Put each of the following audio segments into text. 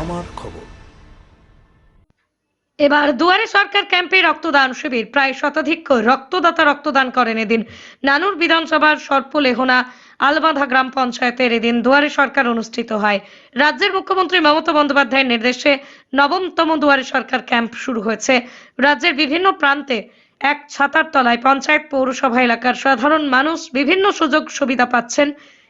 আমার খবর। এবার দুয়ারে সরকার ক্যাম্পে রক্তদান শিবির। প্রায় শতাধিক রক্তদাতা রক্তদান করেন এদিন। নানুর বিধানসভার সর্পলেহনা আলবাধা গ্রাম পঞ্চায়েতের এদিন দুয়ারে সরকার অনুষ্ঠিত হয়। রাজ্যের মুখ্যমন্ত্রী মমতা বন্দ্যোপাধ্যায়ের নির্দেশে নবমতম দুয়ারে সরকার ক্যাম্প শুরু হয়েছে। রাজ্যের বিভিন্ন প্রান্তে এক ছাতার তলায় পঞ্চায়েত, পৌরসভা এলাকার সাধারণ মানুষ বিভিন্ন সুযোগ সুবিধা পাচ্ছেন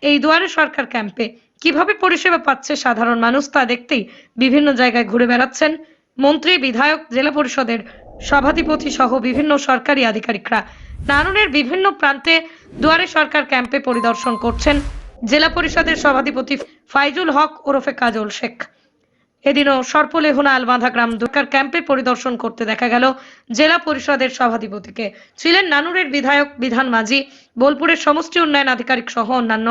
এই দুয়ারে সরকার ক্যাম্পে। কীভাবে পরিষেবা পাচ্ছে সাধারণ মানুষ তা দেখতেই বিভিন্ন জায়গায় ঘুরে বেড়াচ্ছেন মন্ত্রী, বিধায়ক, জেলা পরিষদের সভাধিপতি সহ বিভিন্ন সরকারি আধিকারিকরা। নারায়ণের বিভিন্ন প্রান্তে দুয়ারে সরকার ক্যাম্পে পরিদর্শন করছেন জেলা পরিষদের সভাধিপতি ফাইজুল হক ওরফে কাজল শেখ। এদিনও সর্পলেহনা আলবাঁধা গ্রাম দুর্গার ক্যাম্পে পরিদর্শন করতে দেখা গেল জেলা পরিষদের সভাধিপতিকে। ছিলেন নানুরের বিধায়ক বিধান মাঝি, বোলপুরের সমষ্টি উন্নয়ন আধিকারিক সহ অন্যান্য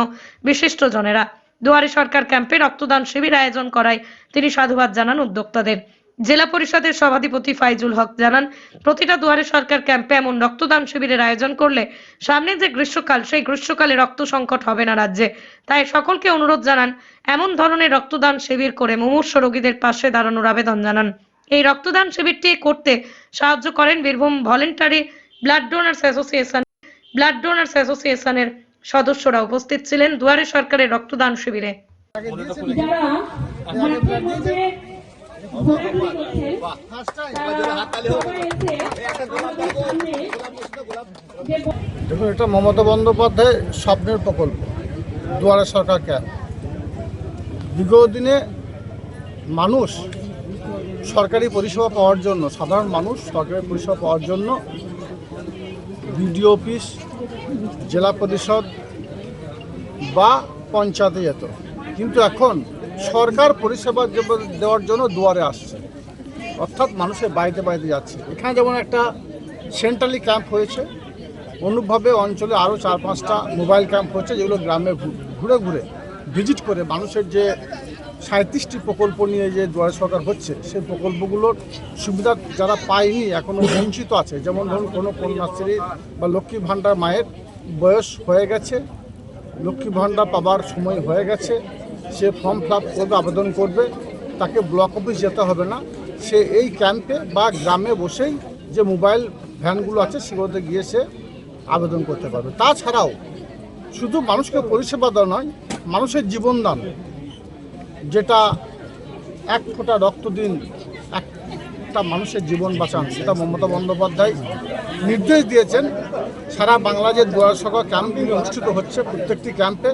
বিশিষ্ট জনেরা। দুয়ারে সরকার ক্যাম্পে রক্তদান শিবির আয়োজন করায় তিনি সাধুবাদ জানান উদ্যোক্তাদের। জেলা পরিষদের সভাধিপতি ফাইজুল হক জানান, প্রতিটা দুয়ারে সরকার ক্যাম্পে এমন রক্তদান শিবিরের আয়োজন করলে সামনে যে গ্রীষ্মকাল, সেই গ্রীষ্মকালে রক্ত সংকট হবে না রাজ্যে। তাই সকলকে অনুরোধ জানান, এমন ধরনের রক্তদান শিবির করে মুমূর্ষ রোগীদের পাশে দাঁড়ানোর আবেদন জানান। এই রক্তদান শিবিরটি করতে সাহায্য করেন Birbhum voluntary blood donors association, blood donors অ্যাসোসিয়েশনের সদস্যরা উপস্থিত ছিলেন দুয়ারে সরকারের রক্তদান শিবিরে। দেখুন, এটা মমতা বন্দ্যোপাধ্যায় স্বপ্নের প্রকল্প, দুয়ারে সরকার ক্যাম্প বিগত দিনে মানুষ সরকারি পরিষেবা পাওয়ার জন্য, সাধারণ মানুষ সরকারি পরিষেবা পাওয়ার জন্য বিডিও অফিস জেলা পরিষদ বা পঞ্চায়েতে যেত। কিন্তু এখন সরকার পরিষেবা দেওয়ার জন্য দুয়ারে আসছে। অর্থাৎ মানুষের বাড়িতে বাড়িতে যাচ্ছে। এখানে যেমন একটা সেন্ট্রালি ক্যাম্প হয়েছে। অনুভাবে অঞ্চলে আরও চার পাঁচটা মোবাইল ক্যাম্প হচ্ছে যেগুলো গ্রামে ঘুরে ঘুরে ভিজিট করে মানুষের যে সাঁত্রিশটি প্রকল্প নিয়ে যে দুয়ারে সরকার হচ্ছে, সেই প্রকল্পগুলোর সুবিধা যারা পায়নি এখনও বঞ্চিত আছে। যেমন ধরুন, কোনো কন্যাশ্রী বা লক্ষ্মী ভাণ্ডার মায়ের বয়স হয়ে গেছে, লক্ষ্মী ভাণ্ডার পাবার সময় হয়ে গেছে, সে ফর্ম ফিল করবে, আবেদন করবে, তাকে ব্লক অফিস যেতে হবে না। সে এই ক্যাম্পে বা গ্রামে বসেই যে মোবাইল ভ্যানগুলো আছে, সেগুলোতে গিয়ে সে আবেদন করতে পারবে। তাছাড়াও, শুধু মানুষকে পরিষেবা দেওয়া নয়, মানুষের জীবনদান। যেটা এক ফোঁটা রক্ত দিন, একটা মানুষের জীবন বাঁচান, সেটা মমতা বন্দ্যোপাধ্যায় নির্দেশ দিয়েছেন। সারা বাংলা যে দুয়ার সভা ক্যাম্পগুলি অনুষ্ঠিত হচ্ছে প্রত্যেকটি ক্যাম্পে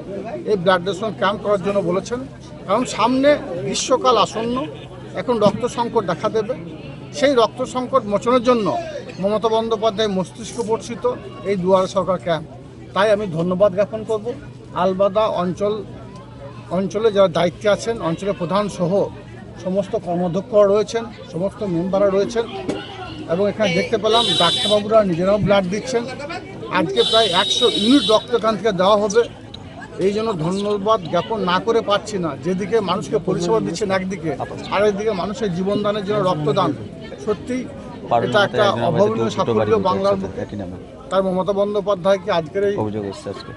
এই ব্লাড ডোনেশন ক্যাম্প করার জন্য বলেছেন। কারণ সামনে গ্রীষ্মকাল আসন্ন, এখন রক্ত সংকট দেখা দেবে। সেই রক্ত সংকট মোচনের জন্য মমতা বন্দ্যোপাধ্যায় মস্তিষ্ক বর্ষিত এই দুয়ার সরকার ক্যাম্প তাই আমি ধন্যবাদ জ্ঞাপন করব। আলবাদা অঞ্চল অঞ্চলে যারা দায়িত্বে আছেন অঞ্চলের প্রধান সহ সমস্ত কর্মাধ্যক্ষরা রয়েছেন সমস্ত মেম্বাররা রয়েছেন এবং এখানে দেখতে পেলাম ডাক্তারবাবুরা নিজেরাও ব্লাড দিচ্ছেন। আজকে প্রায় একশো ইউনিট রক্ত এখান থেকে দেওয়া হবে। এই জন্য ধন্যবাদ জ্ঞাপন না করে পারছি না। যেদিকে মানুষকে পরিষেবা দিচ্ছেন একদিকে আর একদিকে মানুষের জীবনদানের জন্য রক্তদান। সত্যি এটা একটা অভাবনীয় সাফল্য বাংলার তার মমতা বন্দ্যোপাধ্যায়কে আজকের এই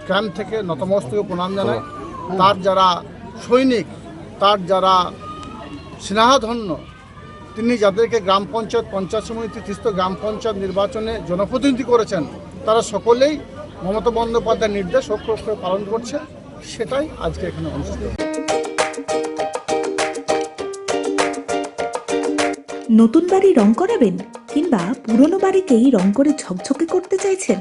ক্যাম্প থেকে নতমস্তকে প্রণাম জানাই। তার যারা সৈনিক, তার যারা স্নেহাধন্য, তিনি যাদেরকে গ্রাম পঞ্চায়েত পঞ্চায়েত সমিতি, তিস্ত গ্রাম পঞ্চায়েত নির্বাচনে জনপ্রতিনিধি করেছেন, তারা সকলেই মমতা বন্দ্যোপাধ্যায়ের নির্দেশ অক্ষর পালন করছে। সেটাই আজকে এখানে অনুষ্ঠিত। নতুন বাড়ি রং করাবেন কিংবা পুরনো বাড়িকেই রং করে ঝকঝকে করতে চাইছেন?